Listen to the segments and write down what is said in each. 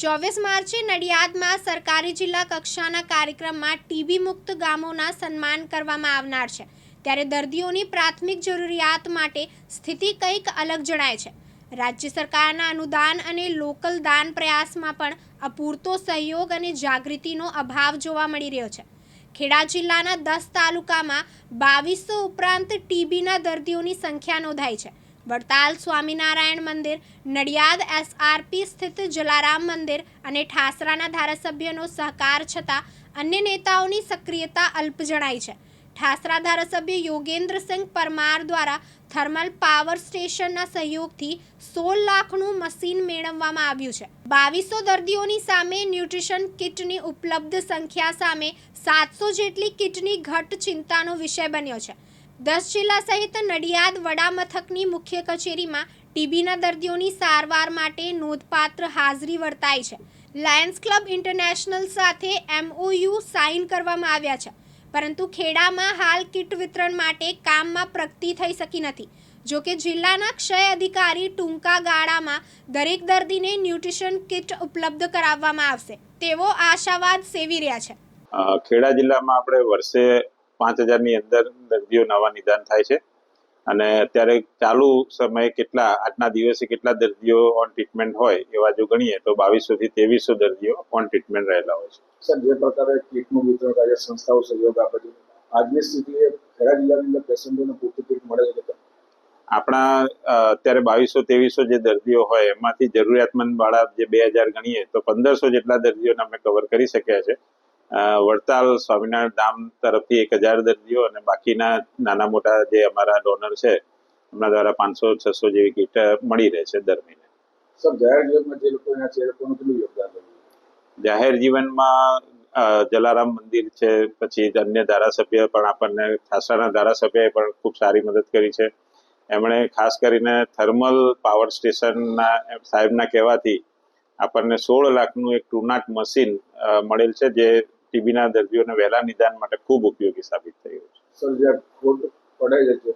ચોવીસ માર્ચે નડિયાદમાં સરકારી જિલ્લા કક્ષાના કાર્યક્રમમાં ટીબી મુક્ત ગામોના સન્માન કરવામાં આવનાર છે. ત્યારે દર્દીઓની પ્રાથમિક જરૂરિયાત માટે સ્થિતિ કંઈક અલગ જણાય છે. રાજ્ય સરકારના અનુદાન અને લોકલ દાન પ્રયાસમાં પણ અપૂરતો સહયોગ અને જાગૃતિનો અભાવ જોવા મળી રહ્યો છે. ખેડા જિલ્લાના દસ તાલુકામાં બાવીસો ઉપરાંત ટીબીના દર્દીઓની સંખ્યા નોંધાઈ છે. વડતાલ સ્વામિનારાયણ મંદિર, નડિયાદ એસઆરપી સ્થિત જલારામ મંદિર અને ઠાસરાના ધારાસભ્યનો સહકાર છતાં અન્ય નેતાઓની સક્રિયતા અલ્પ જણાય છે. ઠાસરા ધારાસભ્ય યોગેન્દ્રસિંહ પરમાર દ્વારા થર્મલ પાવર સ્ટેશનના સહયોગથી સોળ લાખનું મશીન મેળવવામાં આવ્યું છે. બાવીસો દર્દીઓની સામે ન્યુટ્રિશન કિટની ઉપલબ્ધ સંખ્યા સામે સાતસો જેટલી કિટની ઘટ ચિંતાનો વિષય બન્યો છે. દસ જિલ્લા સહિત નડિયાદ, વડા મથકની મુખ્ય કચેરીમાં ટીબીના દર્દીઓની સારવાર માટે નોંધપાત્ર હાજરી વર્તાઈ છે. લાયન્સ ક્લબ ઇન્ટરનેશનલ સાથે એમઓયુ સાઇન કરવામાં આવ્યા છે. પરંતુ ખેડામાં હાલ કીટ વિતરણ માટે કામમાં પ્રગતિ થઈ શકી નથી. જો કે જિલ્લાના ક્ષય અધિકારી ટૂંકા ગાળામાં દરેક દર્દીને ન્યુટ્રિશન કિટ ઉપલબ્ધ કરાવવામાં આવશે. તેવો આશાવાદ સેવી રહ્યા છે. ખેડા જિલ્લામાં આપણે વર્ષે પાંચ હજારની અંદર દર્દીઓ નવા નિદાન થાય છે. અને અત્યારે ચાલુ સમયે કેટલા આજના દિવસે કેટલા દર્દીઓ ઓન ટ્રીટમેન્ટ હોય એવા જો ગણીએ તો બાવીસો થી ત્રેવીસો દર્દીઓ ઓન ટ્રીટમેન્ટ રહેલા હોય છે. સર જે પ્રકારે કીટનું વિતરણ કાર્ય સંસ્થાઓ સહયોગ આપે છે આજની સ્થિતિએ ખેડા જિલ્લાની અંદર પેશન્ટોને પૂરતી કીટ મળે છે આપણા અત્યારે બાવીસો ત્રેવીસો જે દર્દીઓ હોય એમાંથી જરૂરિયાતમંદ વાળા જે બે હજાર ગણીએ તો પંદરસો જેટલા દર્દીઓને અમે કવર કરી શક્યા છે. વડતાલ સ્વામિનારાયણ ધામ તરફથી એક હજાર દર્દીઓ અને બાકીના નાના મોટા જે અમારા ડોનર છે એમના દ્વારા પાંચસો છસો જેવી કીટ મળી રહે છે દર મહિને. જાહેર જીવનમાં જલારામ મંદિર છે પછી અન્ય ધારાસભ્ય પણ આપણને ખાસાના ધારાસભ્યએ પણ ખૂબ સારી મદદ કરી છે. એમણે ખાસ કરીને થર્મલ પાવર સ્ટેશનના સાહેબના કહેવાથી આપણને સોળ લાખનું એક ટુનાટ મશીન મળેલ છે જે ટીબીના દર્દીઓને વહેલા નિદાન માટે ખૂબ ઉપયોગી સાબિત થયું છે. સર જે ખોટ પડે છે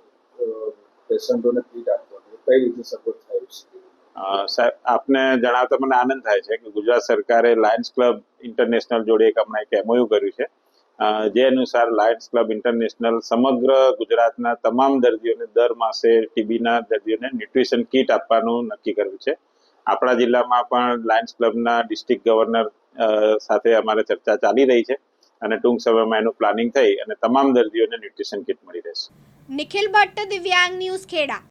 પેશન્ટોને કીટ આપવાની કઈ રીતે સપોર્ટ થાય છે? સાહેબ આપને જણાવતા મને આનંદ થાય છે કે ગુજરાત સરકારે લાયન્સ ક્લબ ઇન્ટરનેશનલ જોડે એક હમણાં એક એમઓયુ કર્યું છે. જે અનુસાર લાયન્સ ક્લબ ઇન્ટરનેશનલ સમગ્ર ગુજરાતના તમામ દર્દીઓને દર માસે ટીબીના દર્દીઓને ન્યુટ્રિશન કીટ આપવાનું નક્કી કર્યું છે. આપણા જિલ્લામાં પણ લાયન્સ ક્લબના ડિસ્ટ્રિક્ટ ગવર્નર સાથે અમારે ચર્ચા ચાલી રહી છે અને ટૂંક સમયમાં એનું પ્લાનિંગ થઈ અને તમામ દર્દીઓને ન્યુટ્રિશન કીટ મળી રહેશે. નિખિલ ભટ્ટ, દિવ્યાંગ ન્યૂઝ ખેડા.